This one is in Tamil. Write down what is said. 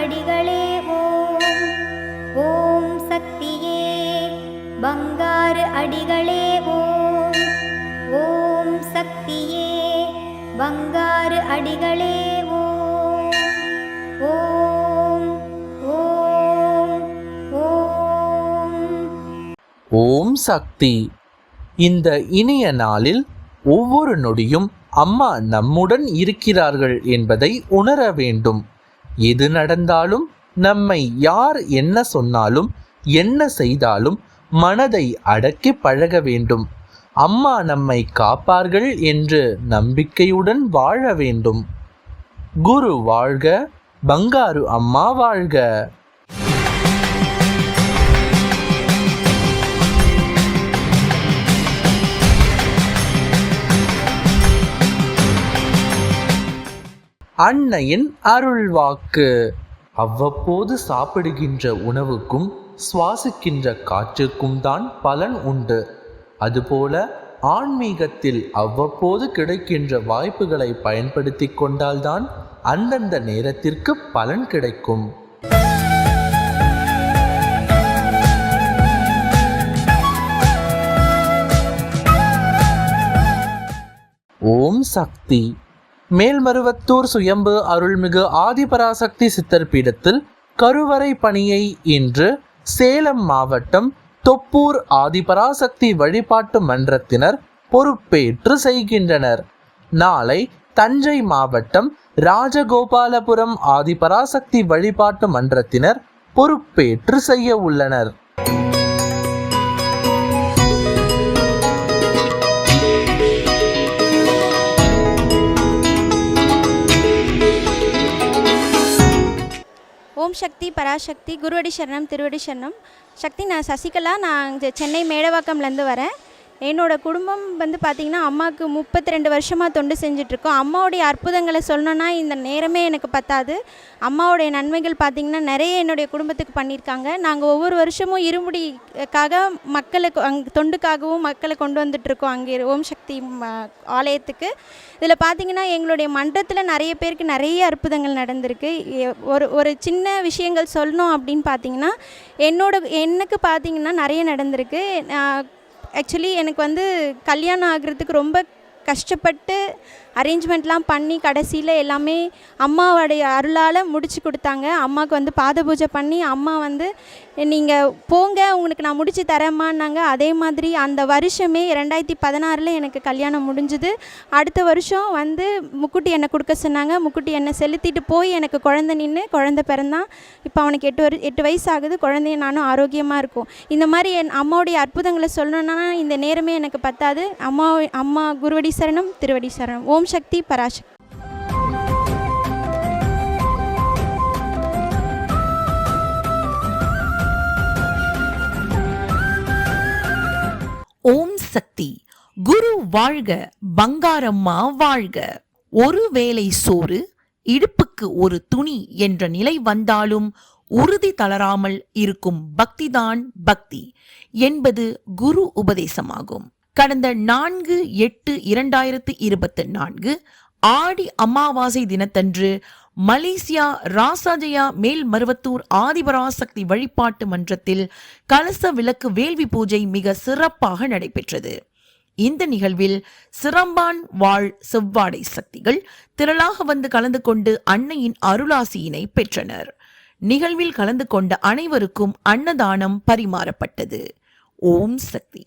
அடிகளே ஓம். ஓம் சக்தியே பங்காறு அடிகளே ஓம். ஓம் சக்தியே பங்காறு அடிகளே ஓம். ஓம் ஓம் ஓம். ஓம் சக்தி. இந்த இனிய நாளில் ஒவ்வொரு நொடியும் அம்மா நம்முடன் இருக்கிறார்கள் என்பதை உணர வேண்டும். எது நடந்தாலும் நம்மை யார் என்ன சொன்னாலும் என்ன செய்தாலும் மனதை அடக்கி பழக வேண்டும். அம்மா நம்மை காப்பார்கள் என்று நம்பிக்கையுடன் வாழ வேண்டும். குரு வாழ்க பங்காரு அம்மா வாழ்க. அன்னையின் அருள்வாக்கு. அவ்வப்போது சாப்பிடுகின்ற உணவுக்கும் சுவாசிக்கின்ற காற்றுக்கும் தான் பலன் உண்டு. அதுபோல ஆன்மீகத்தில் அவ்வப்போது கிடைக்கின்ற வாய்ப்புகளை பயன்படுத்தி கொண்டால்தான் அந்தந்த நேரத்திற்கு பலன் கிடைக்கும். ஓம் சக்தி. மேல்மருவத்தூர் சுயம்பு அருள்மிகு ஆதிபராசக்தி சித்தர் பீடத்தில் கருவறை பணியை இன்று சேலம் மாவட்டம் தொப்பூர் ஆதிபராசக்தி வழிபாட்டு மன்றத்தினர் பொறுப்பேற்று செய்கின்றனர். நாளை தஞ்சை மாவட்டம் ராஜகோபாலபுரம் ஆதிபராசக்தி வழிபாட்டு மன்றத்தினர் பொறுப்பேற்று செய்ய உள்ளனர். ஓம் சக்தி பராசக்தி குருவடி சரணம் திருவடி சரணம். சக்தி நான் சசிகலா நான் சென்னை மேடவாக்கம்லேருந்து வரேன். என்னோடய குடும்பம் வந்து பார்த்திங்கன்னா அம்மாவுக்கு முப்பத்தி ரெண்டு வருஷமாக தொண்டு செஞ்சிட்ருக்கோம். அம்மாவுடைய அற்புதங்களை சொல்லணுன்னா இந்த நேரமே எனக்கு பத்தாது. அம்மாவுடைய நன்மைகள் பார்த்திங்கன்னா நிறைய என்னுடைய குடும்பத்துக்கு பண்ணியிருக்காங்க. நாங்கள் ஒவ்வொரு வருஷமும் இருமுடிக்காக மக்களை அங் தொண்டுக்காகவும் மக்களை கொண்டு வந்துட்ருக்கோம் அங்கே ஓம் சக்தி ஆலயத்துக்கு. இதில் பார்த்திங்கன்னா எங்களுடைய மன்றத்தில் நிறைய பேருக்கு நிறைய அற்புதங்கள் நடந்திருக்கு. எ- ஒரு ஒரு சின்ன விஷயங்கள் சொல்லணும் அப்படின்னு பார்த்தீங்கன்னா என்னோட எனக்கு பார்த்தீங்கன்னா நிறைய நடந்திருக்கு. ஆக்சுவலி எனக்கு வந்து கல்யாணம் ஆகிறதுக்கு ரொம்ப கஷ்டப்பட்டு அரேஞ்ச்மெண்ட்லாம் பண்ணி கடைசியில் எல்லாமே அம்மாவோடைய அருளால் முடிச்சு கொடுத்தாங்க. அம்மாவுக்கு வந்து பாத பூஜை பண்ணி அம்மா வந்து நீங்கள் போங்க உங்களுக்கு நான் முடிச்சு தரேம்மான்னாங்க. அதே மாதிரி அந்த வருஷமே ரெண்டாயிரத்தி பதினாறில் எனக்கு கல்யாணம் முடிஞ்சுது. அடுத்த வருஷம் வந்து முக்குட்டி என்னை கொடுக்க சொன்னாங்க. முக்குட்டி என்னை செலுத்திட்டு போய் எனக்கு குழந்தை நின்று குழந்தை பிறந்தான். இப்போ அவனுக்கு எட்டு வரு எட்டு வயசு ஆகுது குழந்தைய நானும் ஆரோக்கியமாக இருக்கும். இந்த மாதிரி என் அம்மாவுடைய அற்புதங்களை சொல்லணும்னா இந்த நேரமே எனக்கு பத்தாது. அம்மா அம்மா குருவடி சரணம் திருவடி சரணம். ஓம் சக்தி பராசக்தி. ஓம் சக்தி. குரு வாழ்க பங்காரம்மா வாழ்க. ஒரு வேளை சோறு இடுப்புக்கு ஒரு துணி என்ற நிலை வந்தாலும் உறுதி தளராமல் இருக்கும் பக்திதான் பக்தி என்பது குரு உபதேசமாகும். கடந்த நான்கு எட்டு இரண்டாயிரத்து இருபத்தி நான்கு ஆடி அமாவாசை தினத்தன்று மலேசியா ராசாஜயா மேல்மருவத்தூர் ஆதிபராசக்தி வழிபாட்டு மன்றத்தில் கலச விளக்கு வேள்வி பூஜை மிக சிறப்பாக நடைபெற்றது. இந்த நிகழ்வில் சிறம்பான் வாழ் செவ்வாடை சக்திகள் திரளாக வந்து கலந்து கொண்டு அன்னையின் அருளாசியினை பெற்றனர். நிகழ்வில் கலந்து கொண்ட அனைவருக்கும் அன்னதானம் பரிமாறப்பட்டது. ஓம் சக்தி.